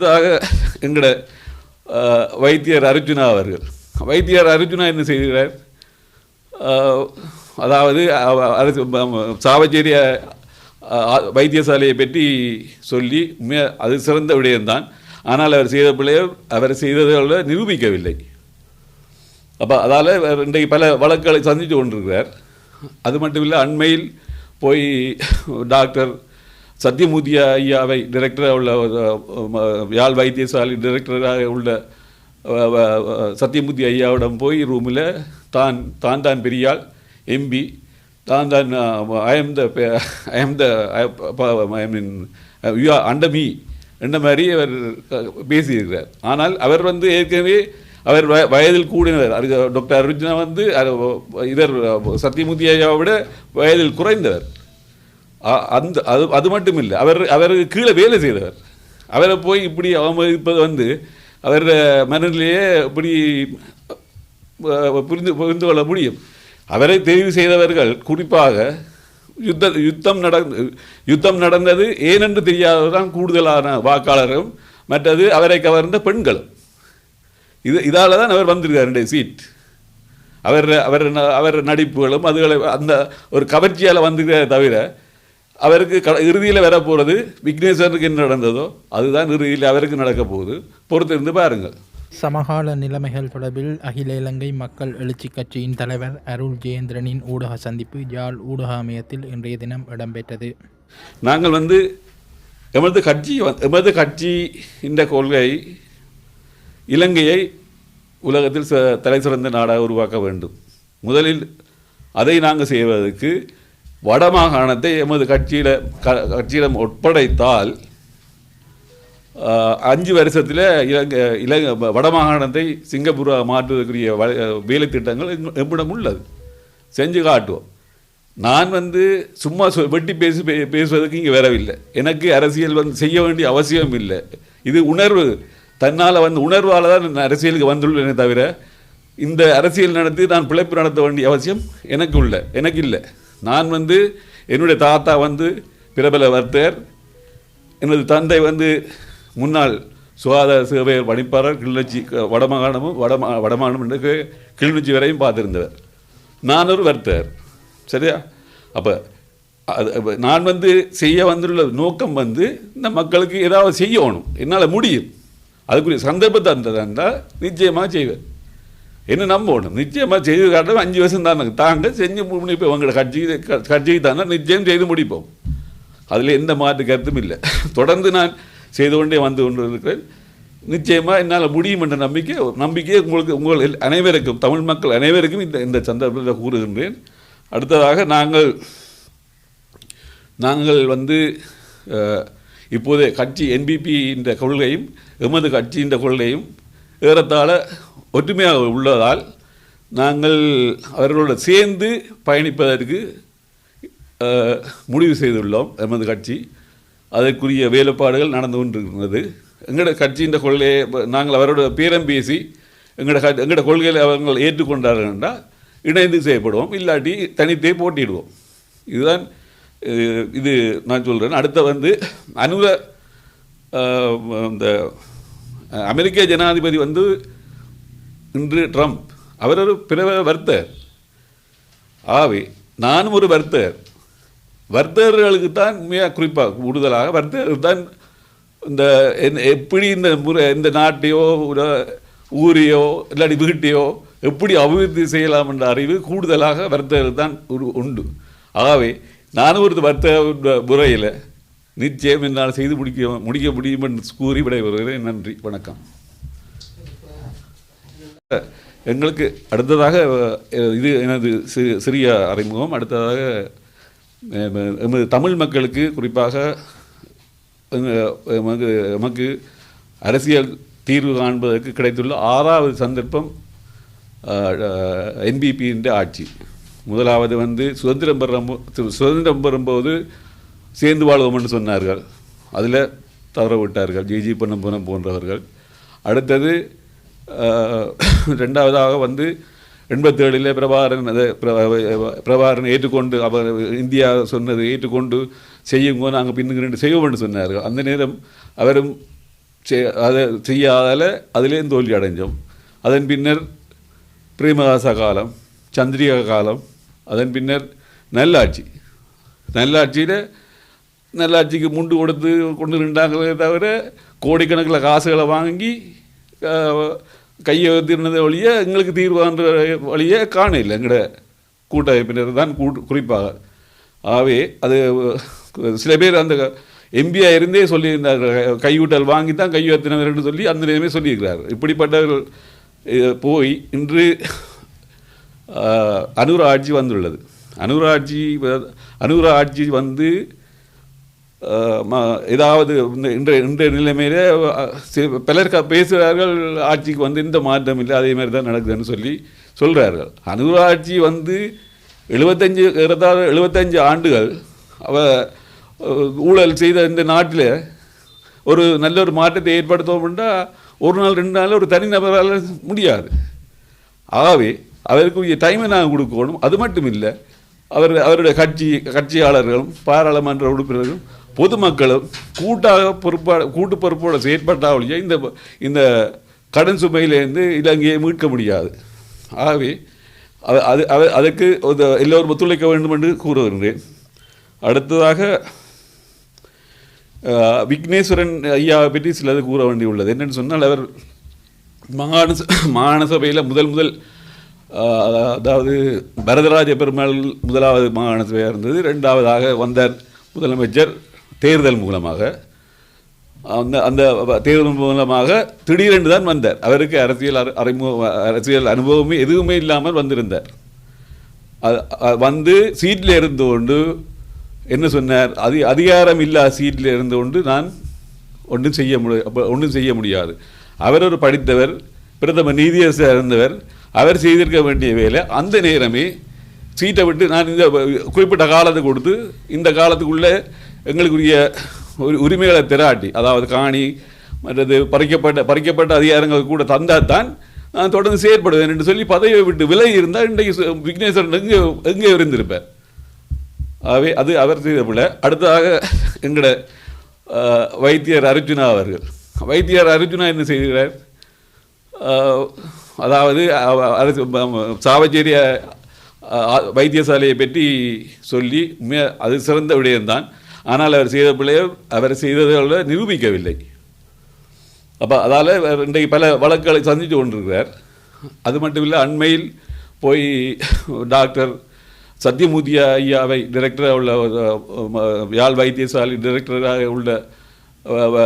இதாக எங்களோட வைத்தியர் அர்ஜுனா அவர்கள். வைத்தியர் அர்ஜுனா என்ன செய்கிறார்? அதாவது அரசு சாவச்சேரிய வைத்தியசாலையை பற்றி சொல்லி அது சிறந்த விடயம்தான். ஆனால் அவர் செய்த பிள்ளையர் அவர் செய்ததை நிரூபிக்கவில்லை. அப்போ அதால் இன்றைக்கு பல வழக்குகளை சந்தித்து கொண்டிருக்கிறார். அது மட்டும் இல்லை அண்மையில் போய் டாக்டர் சத்யமூர்த்தி ஐயாவை டிரெக்டராக உள்ள யாழ் வைத்தியசாலை டிரெக்டராக உள்ள அஹ், சத்யமூர்த்தி ஐயாவிடம் போய் ரூமில் தான் தான் தான் பெரியாள் எம்பி தான் தான் I am the I am the I mean you are under me என்ற மாதிரி அவர் பேசியிருக்கிறார். ஆனால் அவர் வந்து ஏற்கனவே அவர் வய- வயதில் கூடினவர். அது டாக்டர் அர்ஜுனா வந்து இதர் இவர் சத்யமூர்த்தி ஐயாவை விட வயதில் குறைந்தவர். அந்த அது அது மட்டும் இல்லை அவர் அவருக்கு கீழே வேலை செய்தவர். அவரை போய் இப்படி அவமதிப்பது வந்து அவர் மனநிலையே இப்படி புரிந்து புரிந்து கொள்ள முடியும். அவரை தெரிவு செய்தவர்கள் குறிப்பாக யுத்த யுத்தம் நடந்து யுத்தம் நடந்தது ஏனென்று தெரியாததான் கூடுதலான வாக்காளரும் மற்றது அவரை கவர்ந்த பெண்களும். இது இதால தான் அவர் வந்திருக்கார் ரெண்டு சீட். அவர் அவர் ந- அவர் நடிப்புகளும் அதுகளை அந்த ஒரு கவர்ச்சியால் வந்திருக்கிறத தவிர அவருக்கு க இறுதியில் வரப்போகிறது விக்னேஸ்வரனுக்கு என்ன நடந்ததோ அதுதான் இறுதியில் அவருக்கு நடக்க போகுது. பொறுத்திருந்து பாருங்கள். சமகால நிலைமைகள் தொடர்பில் அகில இலங்கை மக்கள் எழுச்சி கட்சியின் தலைவர் அருள் ஜெயேந்திரனின் ஊடக சந்திப்பு யாழ் ஊடக அமையத்தில் இன்றைய தினம் இடம்பெற்றது. நாங்கள் வந்து எமது கட்சி எமது கட்சி இந்த கொள்கை இலங்கையை உலகத்தில் தலை சிறந்த நாடாக உருவாக்க வேண்டும். முதலில் அதை நாங்கள் செய்வதற்கு வடமாகாணத்தை எமது கட்சியில் க கட்சியிடம் ஒப்படைத்தால் அஞ்சு வருஷத்தில் இலங்கை இலங்கை வடமாகாணத்தை சிங்கப்பூராக மாற்றுவதற்குரிய வ- வேலை திட்டங்கள் எம்மிடம் உள்ளது. செஞ்சு காட்டுவோம். நான் வந்து சும்மா சொ- வெட்டி பேசி பே- பேசுவதற்கு இங்கே வரவில்லை. எனக்கு அரசியல் வந்து செய்ய வேண்டிய அவசியம் இல்லை. இது உணர்வு. தன்னால் வந்து உணர்வால் தான் நான் அரசியலுக்கு வந்துள்ளேனே தவிர இந்த அரசியல் நடத்தி நான் பிழைப்பு நடத்த வேண்டிய அவசியம் எனக்கு உள்ள எனக்கு இல்லை. நான் வந்து என்னுடைய தாத்தா வந்து பிரபல வர்த்தகர். எனது தந்தை வந்து முன்னாள் சுகாதார சேவை பணிப்பாளர் கிளிநொச்சி வடமாகாணமும் வடமா வடமாகாணம் என்று கிளிநொச்சி வரையும் பார்த்துருந்தவர். நான் ஒரு வர்த்தகர். சரியா? அப்போ அது நான் வந்து செய்ய வந்துள்ள நோக்கம் வந்து இந்த மக்களுக்கு ஏதாவது செய்யணும். என்னால் முடியும். அதுக்குரிய சந்தர்ப்பத்தை தந்தால் நிச்சயமாக செய்வேன். என்ன நம்பணும் நிச்சயமாக செய்து காட்டும் அஞ்சு வருஷம் தானே தாங்க செஞ்சு முடிப்போம் உங்களோட கட்சி க- கட்சிக்கு தானே நிச்சயம் செய்து முடிப்போம் அதில் எந்த மாற்று கருத்தும் இல்லை தொடர்ந்து நான் செய்து கொண்டே வந்து கொண்டு இருக்கிறேன் நிச்சயமாக என்னால் முடியும் என்ற நம்பிக்கை நம்பிக்கையை உங்களுக்கு உங்கள் அனைவருக்கும் தமிழ் மக்கள் அனைவருக்கும் இந்த இந்த சந்தர்ப்பத்தில் கூறுகின்றேன் அடுத்ததாக நாங்கள் நாங்கள் வந்து இப்போதே இப்போது கட்சி என்பிபி இந்த கொள்கையும் எமது கட்சியின் கொள்கையும் ஏறத்தாழ ஒற்றுமையாக உள்ளதால் நாங்கள் அவர்களோடு சேர்ந்து பயணிப்பதற்கு முடிவு செய்துள்ளோம் எமது கட்சி. அதற்குரிய வேலைப்பாடுகள் நடந்து கொண்டிருக்கிறது. எங்களோட கட்சியின் கொள்கையை நாங்கள் அவரோட பேரம் பேசி எங்களோட எங்களோட கொள்கைகளை அவர்கள் ஏற்றுக்கொண்டார்கள் என்றால் இணைந்து செய்யப்படுவோம் இல்லாட்டி தனித்தே போட்டிடுவோம் இதுதான் இது நான் சொல்கிறேன் அடுத்த வந்து அனுர இந்த அமெரிக்க ஜனாதிபதி வந்து இன்று ட்ரம்ப். அவர் ஒரு பிற வர்த்தகர் ஆகவே நானும் ஒரு வர்த்தகர் வர்த்தகர்களுக்கு தான் மிக குறிப்பாக கூடுதலாக வர்த்தகர்கள் தான் இந்த என்- எப்படி இந்த முறை இந்த நாட்டையோ ஒரு ஊரையோ இல்லாட்டி வீட்டையோ எப்படி அபிவிருத்தி செய்யலாம் என்ற அறிவு கூடுதலாக வர்த்தகர்கள் தான் ஒரு உண்டு. ஆகவே நானும் ஒரு வர்த்தக முறையில் நிச்சயம் என்னால் செய்து முடிக்க முடிக்க முடியும் என்று கூறி விடைபெறுகிறேன். நன்றி. வணக்கம். எங்களுக்கு அடுத்ததாக இது எனது சிறு சிறிய அறிமுகம். அடுத்ததாக எமது தமிழ் மக்களுக்கு குறிப்பாக எமக்கு எமக்கு அரசியல் தீர்வு காண்பதற்கு கிடைத்துள்ள ஆறாவது சந்தர்ப்பம் என்பிபியின் ஆட்சி. முதலாவது வந்து சுதந்திரம் பெறும் சுதந்திரம் பெறும்போது சேர்ந்து வாழ்வோம் என்று சொன்னார்கள். அதில் தவற விட்டார்கள் ஜிஜி பொன்னம்பலம் போன்றவர்கள். அடுத்தது ரெண்டாவதாக வந்து எண்பத்தேழில் பிரபாகரன் அதை பிரபாகரன் ஏற்றுக்கொண்டு அவர் இந்தியா சொன்னது ஏற்றுக்கொண்டு செய்யுங்க நாங்கள் பின்னுக்கு ரெண்டு செய்வோம் என்று சொன்னார்கள் அந்த நேரம் அவரும் அதை செய்யாதால அதிலேயும் தோல்வி அடைஞ்சோம். அதன் பின்னர் பிரேமதாச காலம் சந்திரிகா காலம் அதன் பின்னர் நல்லாட்சி. நல்லாட்சியில் நல்லாட்சிக்கு முண்டு கொடுத்து கொண்டு நின்றாங்களே தவிர கோடிக்கணக்கில் காசுகளை வாங்கி கையை திருநதை வழிய எங்களுக்கு தீர்வான்ற வழியே காணல எங்களோட கூட்டமைப்பினர் தான் கூட்டு குறிப்பாக. ஆகவே அது சில பேர் அந்த எம்பியாக இருந்தே சொல்லியிருந்தார்கள். கையூட்டல் வாங்கி தான் கையுயர்த்தினவர் சொல்லி அந்த நேரமே சொல்லியிருக்கிறார் இப்படிப்பட்டவர்கள் போய் இன்று அனுர ஆட்சி வந்துள்ளது. அனுர ஆட்சி அனுர ஆட்சி வந்து ஏதாவது இந்த- இன்றைய இன்றைய நிலைமையிலே பலர் க- பேசுகிறார்கள் ஆட்சிக்கு வந்து இந்த மாற்றம் இல்லை அதே மாதிரி தான் நடக்குதுன்னு சொல்லி சொல்கிறார்கள் அனுர ஆட்சி வந்து எழுபத்தஞ்சு ஏறத்தாழ எழுபத்தஞ்சு ஆண்டுகள் அவ ஊழல் செய்த இந்த நாட்டில் ஒரு நல்ல ஒரு மாற்றத்தை ஏற்படுத்தோம்னா ஒரு நாள் ரெண்டு நாள் ஒரு தனிநபரால் முடியாது. ஆகவே அவருக்கு டைமை நாங்கள் கொடுக்கணும். அது மட்டும் இல்லை அவர் அவருடைய கட்சி கட்சியாளர்களும் பாராளுமன்ற உறுப்பினர்களும் பொதுமக்களும் கூட்டாக பொறுப்பாக கூட்டு பொறுப்போடு செயற்பட்டாவளியே இந்த இந்த கடன் சுமையிலேருந்து இலங்கையை மீட்க முடியாது. ஆகவே அது அது அது- அதற்கு ஒரு எல்லோரும் ஒத்துழைக்க வேண்டும் என்று கூறுகின்றேன். அடுத்ததாக விக்னேஸ்வரன் ஐயாவை பற்றி சிலது கூற வேண்டியுள்ளது. என்னென்னு சொன்னால் அவர் மாகாண ச- மாகாண சபையில் முதல் முதல் அதாவது பரதராஜ பெருமாள் முதலாவது மாகாண சபையாக இருந்தது. ரெண்டாவதாக வந்தார் முதலமைச்சர் தேர்தல் மூலமாக அந்த அந்த தேர்தல் மூலமாக திடீரென்று தான் வந்தார். அவருக்கு அரசியல் அறி- அறிமுக அரசியல் அனுபவமே எதுவுமே இல்லாமல் வந்திருந்தார். அது- வந்து சீட்டில் இருந்து கொண்டு என்ன சொன்னார்? அதி அதிகாரம் இல்லா சீட்டில் இருந்து கொண்டு நான் ஒன்றும் செய்ய முடியாது ஒன்றும் செய்ய முடியாது. அவர் ஒரு படித்தவர் பிரதம நீதியரசர் இருந்தவர். அவர் செய்திருக்க வேண்டிய வேலை அந்த நேரமே சீட்டை விட்டு நான் இந்த குறிப்பிட்ட காலத்தை கொடுத்து இந்த காலத்துக்குள்ளே எங்களுக்குரிய ஒரு உரிமைகளை திராட்டி அதாவது காணி மற்றது பறிக்கப்பட்ட பறிக்கப்பட்ட அதிகாரங்கள் கூட தந்தால் தான் நான் தொடர்ந்து செயற்படுவேன் என்று சொல்லி பதவியை விட்டு விலகி இருந்தால் இன்றைக்கு விக்னேஸ்வரன் எங்கே எங்கே இருந்திருப்பார் ஆகவே அது அவர் செய்த பிள்ளை அடுத்ததாக எங்களோட வைத்தியர் அர்ஜுனா அவர்கள். வைத்தியர் அர்ஜுனா என்ன செய்கிறார்? அதாவது அரசு சாவச்சேரிய வைத்தியசாலையை பற்றி சொல்லி மிக அது சிறந்த விடயம்தான். ஆனால் அவர் செய்த பிள்ளையை அவர் செய்ததை நிரூபிக்கவில்லை. அப்போ அதால் இன்றைக்கு பல வழக்குகளை சந்தித்து கொண்டிருக்கிறார். அது மட்டும் இல்லை அண்மையில் போய் டாக்டர் சத்யமூர்த்தி ஐயாவை டிரெக்டராக உள்ள யாழ் வைத்தியசாலை டிரெக்டராக உள்ள அஹ்,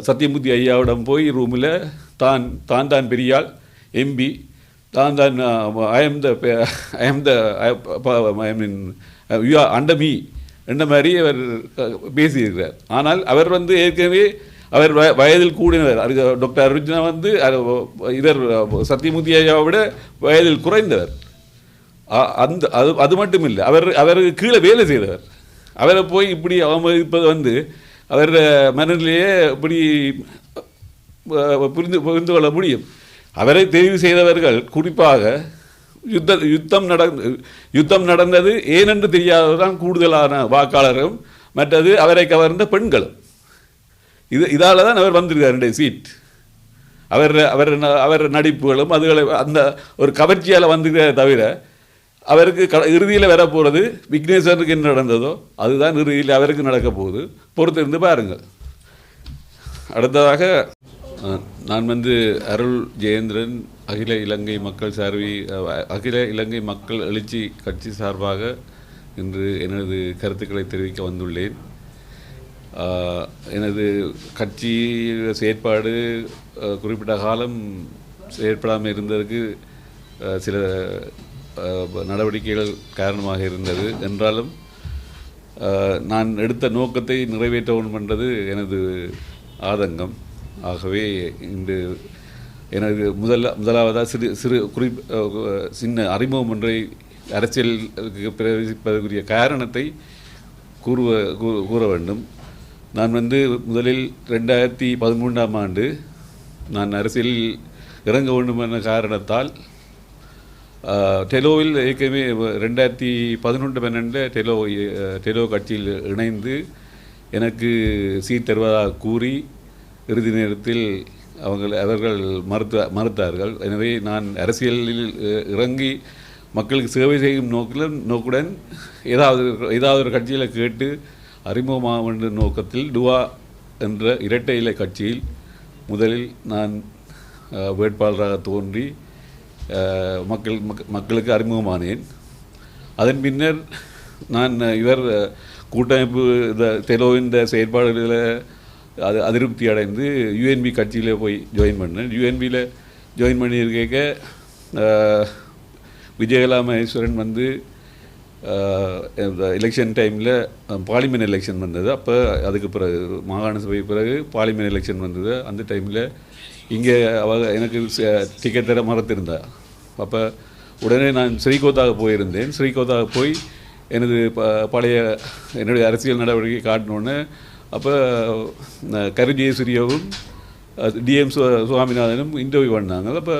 சத்யமூர்த்தி ஐயாவிடம் போய் ரூமில் தான் தான் தான் பெரியாள் எம்பி தான் தான் I am the I am the I mean you are under me என்ற மாதிரி அவர் பேசியிருக்கிறார். ஆனால் அவர் வந்து ஏற்கனவே அவர் வய- வயதில் கூடினவர். டாக்டர் அர்ஜுனா வந்து இதர் இவர் சத்யமூர்த்தி ஐயாவை விட வயதில் குறைந்தவர். அ- அந்த அது அது மட்டும் இல்லை அவர் அவருக்கு கீழே வேலை செய்தவர். அவரை போய் இப்படி அவமதிப்பது வந்து அவர் மனநிலையே இப்படி புரிந்து புரிந்து கொள்ள முடியும். அவரை தெரிவு செய்தவர்கள் குறிப்பாக யுத்த யுத்தம் நடந்து யுத்தம் நடந்தது ஏனென்று தெரியாததான் கூடுதலான வாக்காளரும் மற்றது அவரை கவர்ந்த பெண்களும். இது இதால் தான் அவர் வந்திருக்கார் ரெண்டு சீட் அவர் அவர் ந- அவர் நடிப்புகளும் அதுகளை அந்த ஒரு கவர்ச்சியால் வந்திருக்கிறத தவிர அவருக்கு க இறுதியில் வரப்போகிறது விக்னேஸ்வரனுக்கு என்ன நடந்ததோ அதுதான் இறுதியில் அவருக்கு நடக்க போகுது. பொறுத்திருந்து பாருங்கள். அடுத்ததாக நான் வந்து அருள் ஜெயேந்திரன் அகில இலங்கை மக்கள் சார்பி அகில இலங்கை மக்கள் எழுச்சி கட்சி சார்பாக இன்று எனது கருத்துக்களை தெரிவிக்க வந்துள்ளேன். எனது கட்சி செயற்பாடு குறிப்பிட்ட காலம் செயற்படாமல் இருந்ததுக்கு சில நடவடிக்கைகள் காரணமாக இருந்தது. என்றாலும் நான் எடுத்த நோக்கத்தை நிறைவேற்றவும் பண்ணுறது எனது ஆதங்கம். ஆகவே இன்று எனது முதல்ல முதலாவதாக சிறு சிறு குறி சின்ன அறிமுகம் ஒன்றை அரசியலுக்கு பிரவேசிப்பதற்குரிய காரணத்தை கூறுவ கூ- கூற வேண்டும். நான் வந்து முதலில் ரெண்டாயிரத்தி பதிமூன்றாம் ஆண்டு நான் அரசியலில் இறங்க வேண்டும் என்ற காரணத்தால் டெலோவில் ஏற்கனவே ரெண்டாயிரத்தி பதினொன்று பன்னெண்டில் டெலோ டெலோ கட்சியில் இணைந்து எனக்கு சீட் தருவதாக கூறி இறுதி நேரத்தில் அவங்கள் அவர்கள் மறுத்த மறுத்தார்கள். எனவே நான் அரசியலில் இறங்கி மக்களுக்கு சேவை செய்யும் நோக்கில் நோக்குடன் ஏதாவது ஏதாவது ஒரு கட்சியில் கேட்டு அறிமுகமாக என்ற நோக்கத்தில் டுவா என்ற இரட்டை இலை கட்சியில் முதலில் நான் வேட்பாளராக தோன்றி மக்கள் மக்களுக்கு அறிமுகமானேன். அதன் பின்னர் நான் இவர் கூட்டமைப்பு இந்த தெலோவின் செயற்பாடுகளில் அது அதிருப்தி அடைந்து யூஎன்பி கட்சியில் போய் ஜாயின் பண்ணேன். யூஎன்பியில் ஜாயின் பண்ணியிருக்க விஜயகலா மகேஸ்வரன் வந்து இந்த எலெக்ஷன் டைமில் பார்லிமெண்ட் எலெக்ஷன் வந்தது. அப்போ அதுக்கு பிறகு மாகாண சபை பிறகு பார்லிமெண்ட் எலெக்ஷன் வந்தது. அந்த டைமில் இங்கே அவ எனக்கு டிக்கெட் தர மறத்திருந்தா. அப்போ உடனே நான் ஸ்ரீகோத்தாக போயிருந்தேன். ஸ்ரீகோத்தாக போய் எனது ப பழைய என்னுடைய அரசியல் நடவடிக்கை காட்டினோன்னே அப்போ கரு ஜெயசூரியவும் டிஎம் சுவாமிநாதனும் இன்டர்வியூ பண்ணாங்க. அப்போ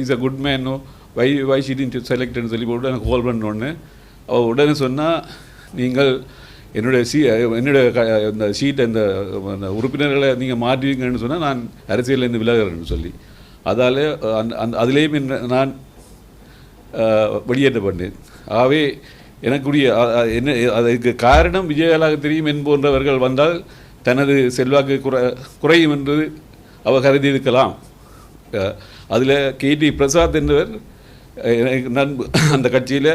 இஸ் அ குட் மேனோ வை வை ஷீட்டின் செலக்ட்னு சொல்லி போட்டு எனக்கு கால் பண்ணோடனே அவள் உடனே சொன்னால் நீங்கள் என்னுடைய சீ என்னுடைய க இந்த ஷீட் அந்த உறுப்பினர்களை நீங்கள் மாற்றுவீங்கன்னு சொன்னால் நான் அரசியலேருந்து விலகிறேன்னு சொல்லி. அதால் அந்த அந்த அதுலேயும் நான் வெளியேற்ற வெளியேற்றப்பட்டேன் ஆகவே எனக்குரிய என்ன அதற்கு காரணம் விஜயகலாக தெரியும் என்போன்றவர்கள் வந்தால் தனது செல்வாக்கு குறை குறையும் என்று அவர் கருதி இருக்கலாம் அதில் கேடி பிரசாத் என்பவர் எனக்கு நண்பு அந்த கட்சியில்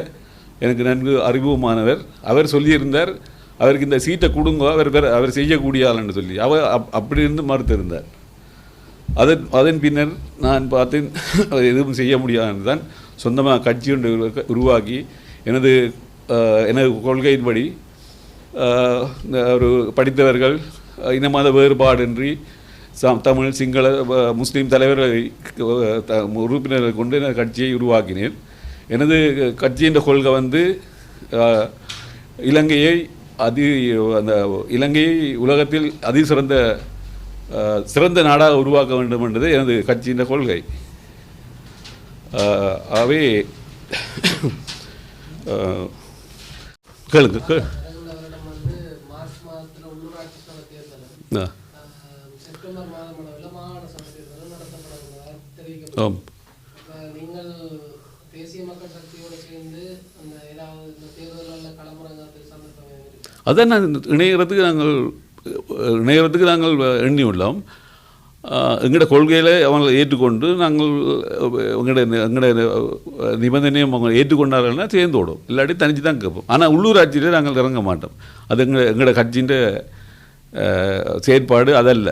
எனக்கு நன்கு அறிமுகமானவர். அவர் சொல்லியிருந்தார் அவருக்கு இந்த சீட்டை கொடுங்க அவர் பெற- அவர் செய்யக்கூடிய ஆளுன்னு சொல்லி. அவர் அப் அப்படி இருந்து மறுத்திருந்தார். அதன் அதன் பின்னர் நான் பார்த்தேன் எதுவும் செய்ய முடியாது தான் சொந்தமாக கட்சி ஒன்று உருவாக்கி எனது எனது கொள்கையின்படி இந்த ஒரு படித்தவர்கள் இனமாத இன மத வேறுபாடின்றி சம் தமிழ் சிங்கள முஸ்லீம் தலைவர்களை உறுப்பினர்கள் உறுப்பினர்களை கொண்டு எனது கட்சியை உருவாக்கினேன். எனது கட்சியின் கொள்கை வந்து இலங்கையை அதி அந்த இலங்கையை உலகத்தில் அதி சிறந்த சிறந்த நாடாக உருவாக்க வேண்டும் என்பது எனது கட்சியின் கொள்கை. ஆகவே கேளுங்க ஆம் நீங்கள் தேசிய மக்கள் சக்தியோடு சேர்ந்து அந்த ஏதாவது இந்த சந்தர்ப்பம் அதான் நான் இணையறதுக்கு நாங்கள் இணையறதுக்கு நாங்கள் எண்ணியுள்ளோம். எங்களோட கொள்கையில் அவங்களை ஏற்றுக்கொண்டு நாங்கள் எங்களோட எங்களோட நிபந்தனையும் அவங்க ஏற்றுக்கொண்டார்கள்னா சேர்ந்து விடும் இல்லாட்டி தனிச்சு தான் கேட்போம் ஆனால் உள்ளூராட்சியில் நாங்கள் இறங்க மாட்டோம் அது எங்கள் எங்களோட கட்சியின் செயற்பாடு அதல்ல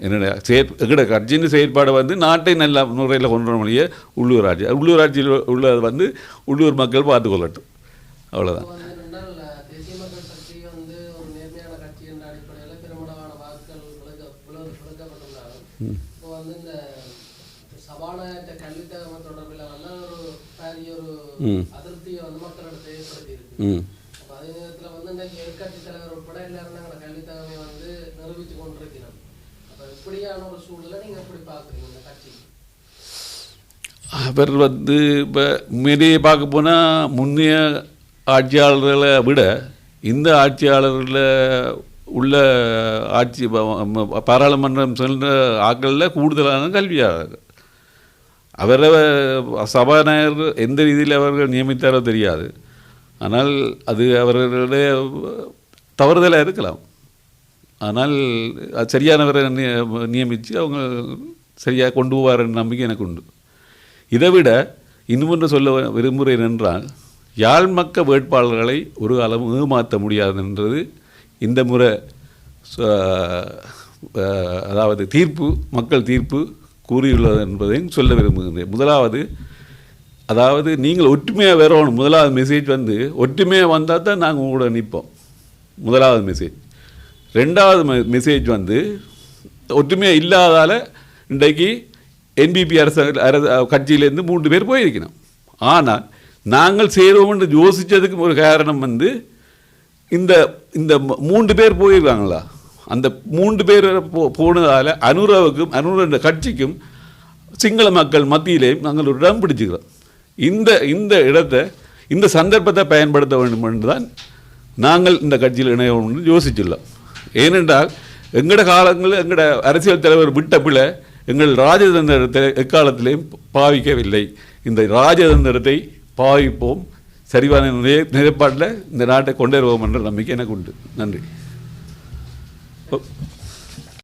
என்னோட செயற் எங்களோட கட்சியின் செயற்பாடு வந்து நாட்டை நல்ல முறையில் கொண்டு வர முடிய உள்ளூராட்சி உள்ளூராட்சியில் உள்ளது வந்து உள்ளூர் மக்கள் பார்த்து கொள்ளட்டும் அவ்வளோதான் இப்போ வந்து என்னென்னால் தேசிய மக்கள் சக்தி வந்து ஒரு நேர்மையான கட்சி என்ற அடிப்படையில் பெருமளவான வாக்குகள் விழுக்க விழு விழுக்கப்பட்டுள்ளாலும் இப்போ வந்து இந்த சபாநாயகர் கல்வித்தகம தொடர்பில் வந்து ஒரு பாரிய ஒரு ம். அதிருப்தியை வந்து மக்களிடத்தை ஏற்படுத்தி இருக்கு ம் அப்ப அதே நேரத்துல வந்து இன்றைக்கு எதிர்க்கட்சி தலைவர் உட்பட எல்லாரும் நாங்கள் கல்வித்தகமை வந்து நிரூபித்து கொண்டிருக்கிறோம் அப்ப இப்படியான ஒரு சூழலை நீங்க எப்படி பார்க்குறீங்க இந்த கட்சி அவர் வந்து இப்போ உண்மையிலேயே பார்க்க போனால் முன்னைய ஆட்சியாளர்களை விட இந்த ஆட்சியாளர்களில் உள்ள ஆட்சி பாராளுமன்றம் சென்ற ஆட்களில் கூடுதலான கல்வியாளர்கள். அவரை சபாநாயகர் எந்த ரீதியில் அவர்கள் நியமித்தாரோ தெரியாது. ஆனால் அது அவர்களுடைய தவறுதலாக இருக்கலாம். ஆனால் அது சரியானவரை நிய- நியமித்து அவங்க சரியாக கொண்டு போவார்ன்ற நம்பிக்கை எனக்கு உண்டு. இதை விட இன்னும் சொல்ல விரும்புகிறேன் என்றால் யாழ் மக்க வேட்பாளர்களை ஒரு அளவு ஏமாற்ற முடியாது என்றது இந்த முறை ச- அதாவது தீர்ப்பு மக்கள் தீர்ப்பு கூறியுள்ளது என்பதையும் சொல்ல விரும்புகின்றேன். முதலாவது அதாவது நீங்கள் ஒற்றுமையாக வரணும். முதலாவது மெசேஜ் வந்து ஒற்றுமையாக வந்தால் தான் நாங்கள் உங்களோட நிற்போம் முதலாவது மெசேஜ் ரெண்டாவது மெ- மெசேஜ் வந்து ஒற்றுமையாக இல்லாதால் இன்றைக்கு என்பிபி அரசு அரசு கட்சியிலேருந்து மூன்று பேர் போயிருக்கணும். ஆனால் நாங்கள் சேருவோம்னு யோசித்ததுக்கு ஒரு காரணம் வந்து இந்த இந்த மூன்று பேர் போயிருக்காங்களா? அந்த மூன்று பேர் போ போனதால் அனுராவுக்கும் அனுர கட்சிக்கும் சிங்கள மக்கள் மத்தியிலேயும் நாங்கள் ஒரு இடம் பிடிச்சிக்கிறோம். இந்த இந்த இடத்தை இந்த சந்தர்ப்பத்தை பயன்படுத்த வேண்டும் என்று தான் நாங்கள் இந்த கட்சியில் இணைய வேண்டும் என்று யோசிச்சுள்ளோம். ஏனென்றால் எங்களோட காலங்களில் எங்களோட அரசியல் தலைவர் விட்ட பிள்ளை எங்கள் ராஜதந்திரத்தை எக்காலத்திலையும் பாவிக்கவில்லை. இந்த ராஜதந்திரத்தை பாவிப்போம். சரிவான நிலை நிலைப்பாட்டில் இந்த நாட்டை கொண்டு வருவோம் என்ற நம்பிக்கை எனக்கு உண்டு. நன்றி. Oh.